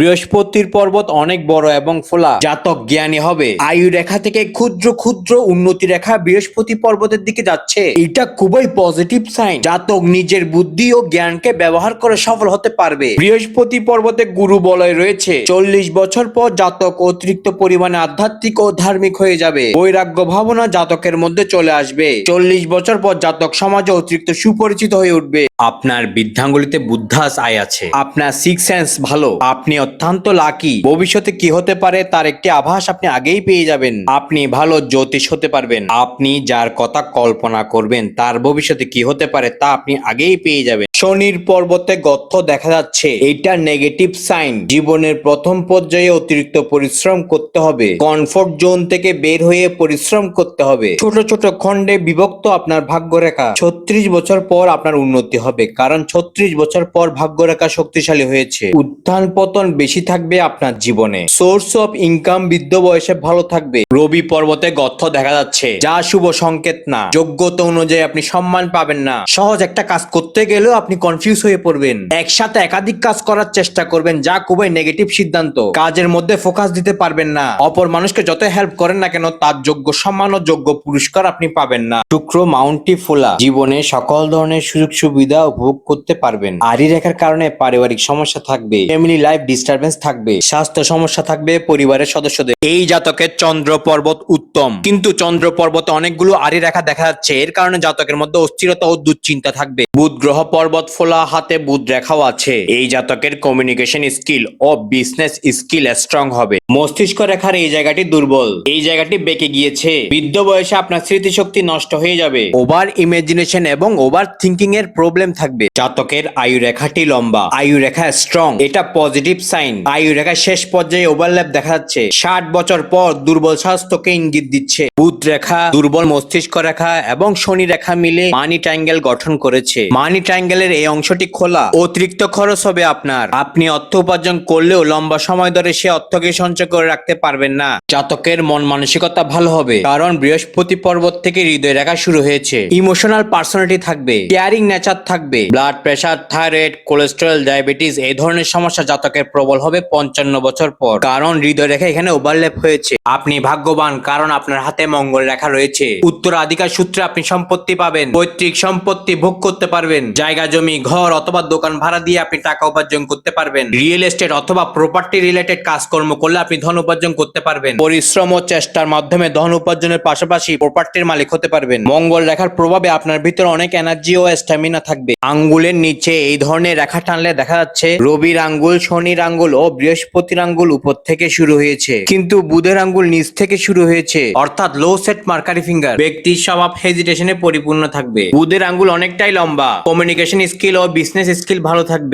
বৃহস্পতির পর্বত অনেক বড় এবং ফোলা, জাতক জ্ঞানী হবে। আয়ু রেখা থেকে ক্ষুদ্র ক্ষুদ্র উন্নতি রেখা বৃহস্পতি পর্বতের দিকে যাচ্ছে। এটা খুবই পজিটিভ সাইন জাতক নিজের বুদ্ধি ও জ্ঞানকে ব্যবহার করে সফল হতে পারবে। বৃহস্পতি পর্বতে গুরু বলয় রয়েছে। চল্লিশ বছর পর জাতক অতিরিক্ত পরিমাণে আধ্যাত্মিক ও ধার্মিক হয়ে যাবে। বৈরাগ্য ভাবনা জাতকের মধ্যে চলে আসবে। চল্লিশ বছর পর জাতক সমাজে অতিরিক্ত সুপরিচিত হয়ে উঠবে। আপনার বৃদ্ধাঙ্গুলিতে বুদ্ধাস আয় আছে। আপনার সিক্স সেন্স ভালো। আপনি অত্যন্ত লাকি। ভবিষ্যতে কি হতে পারে তার একটি আভাস আপনি আগেই পেয়ে যাবেন। আপনি ভালো জ্যোতিষ হতে পারবেন। আপনি যার কথা কল্পনা করবেন, তার ভবিষ্যতে কি হতে পারে তা আপনি আগেই পেয়ে যাবেন। শনির পর্বতে গর্ত দেখা যাচ্ছে। এটা নেগেটিভ সাইন জীবনের প্রথম পর্যায়ে অতিরিক্ত পরিশ্রম করতে হবে। কমফোর্ট জোন থেকে বের হয়ে পরিশ্রম করতে হবে। ছোট ছোট খণ্ডে বিভক্ত আপনার ভাগ্যরেখা। ছত্রিশ বছর পর আপনার উন্নতি হবে। কারণ ছত্রিশ বছর পর ভাগ্যরেখা শক্তিশালী হয়েছে। উত্থান পতন বেশি থাকবে আপনার জীবনে। সোর্স অফ ইনকাম বৃদ্ধ বয়সে ভালো থাকবে। রবি পর্বতে গর্ত দেখা যাচ্ছে। যা শুভ সংকেত না। যোগ্যতা অনুযায়ী আপনি সম্মান পাবেন না। সহজ একটা কাজ করতে গেলেও আপনি কনফিউজ হয়ে পড়বেন। একসাথে একাধিক কাজ করার চেষ্টা করবেন, যা খুবই নেগেটিভ সিদ্ধান্ত। কাজের মধ্যে ফোকাস দিতে পারবেন না। অপর মানুষকে যত হেল্প করেন না কেন, তার যোগ্য সম্মান ও যোগ্য পুরস্কার আপনি পাবেন না। শুক্র মাউন্টি ফোলা। জীবনে সকল ধরনের সুযোগ সুবিধা উপভোগ করতে পারবেন। আরি রেখার কারণে পারিবারিক সমস্যা থাকবে ফ্যামিলি লাইফ ডিস্টারবেন্স থাকবে, স্বাস্থ্য সমস্যা থাকবে, পরিবারের সদস্যদের। এই জাতকের চন্দ্র পর্বত উত্তম। কিন্তু চন্দ্র পর্বতে অনেকগুলো আরি রেখা দেখা যাচ্ছে। এর কারণে জাতকের মধ্যে অস্থিরতা ও দুশ্চিন্তা থাকবে। বুধ গ্রহ পর্বত ফোলা হাতে বুধ রেখাও আছে। এই জাতকের কমিউনিকেশন স্কিল ও বিজনেস স্কিল স্ট্রং হবে। মস্তিষ্ক রেখার এই জায়গাটি দুর্বল। এই জায়গাটি বেঁকে গিয়েছে। বৃদ্ধ বয়সে আপনার স্মৃতিশক্তি নষ্ট হয়ে যাবে। ওভার ইমাজিনেশন এবং ওভার থিঙ্কিং এর প্রবলেম থাকবে। জাতকের আয়ু রেখাটি লম্বা। আয়ু রেখা স্ট্রং এটা পজিটিভ সাইন আয়ু রেখা শেষ পর্যায়ে ওভারল্যাপ দেখা যাচ্ছে। ষাট বছর পর দুর্বল স্বাস্থ্যকে ইঙ্গিত দিচ্ছে। বুধ রেখা, দুর্বল মস্তিষ্ক রেখা এবং শনি রেখা মিলে মানি ট্রায়াঙ্গেল গঠন করেছে। মানি ট্রায়াঙ্গেলের এই অংশটি খোলা। অতিরিক্ত খরচ হবে আপনার। আপনি অর্থ উপার্জন করলেও লম্বা সময় ধরে সে অর্থকে সঞ্চয় করে রাখতে পারবেন না। জাতকের মন মানসিকতা ভালো হবে, কারণ বৃহস্পতি পর্বত থেকে হৃদয় রেখা শুরু হয়েছে। ইমোশনাল পার্সোনালিটি থাকবে, কেয়ারিং নেচার থাকবে, blood pressure, thyroid, cholesterol, diabetes এই ধরনের সমস্যা জাতকের প্রবল হবে পঞ্চান্ন বছর পর, কারণ হৃদয় রেখা এখানে ওভারল্যাপ হয়েছে। আপনি ভাগ্যবান, কারণ আপনার হাতে মঙ্গল রেখা রয়েছে। উত্তরাধিকার সূত্রে আপনি সম্পত্তি পাবেন, পৈতৃক সম্পত্তি ভোগ করতে পারবেন, জায়গা জমি, ঘর অথবা দোকান ভাড়া দিয়ে আপনি টাকা উপার্জন করতে পারবেন। রিয়েল এস্টেট অথবা প্রপার্টি রিলেটেড কাজকর্ম করলে আপনি ধন উপার্জন করতে পারবেন। পরিশ্রম ও চেষ্টার মাধ্যমে ধন উপার্জনের পাশাপাশি প্রপার্টির মালিক হতে পারবেন। মঙ্গল রেখার প্রভাবে আপনার ভিতরে অনেক এনার্জি ও স্ট্যামিনা থাকবে। আঙ্গুলের নিচে এই ধরনের রেখা টানলে দেখা যাচ্ছে, রবির আঙ্গুল, শনির আঙ্গুল ও বৃহস্পতির আঙ্গুল উপর থেকে শুরু হয়েছে। কিন্তু বুধের আঙ্গুল নিচ থেকে শুরু হয়েছে। অর্থাৎ লো সেট মার্কারি ফিঙ্গার ব্যক্তির স্বভাব হেজিটেশনে পরিপূর্ণ থাকবে। বুধের আঙ্গুল অনেকটাই লম্বা। কমিউনিকেশন স্কিল ও বিজনেস স্কিল ভালো থাকবে।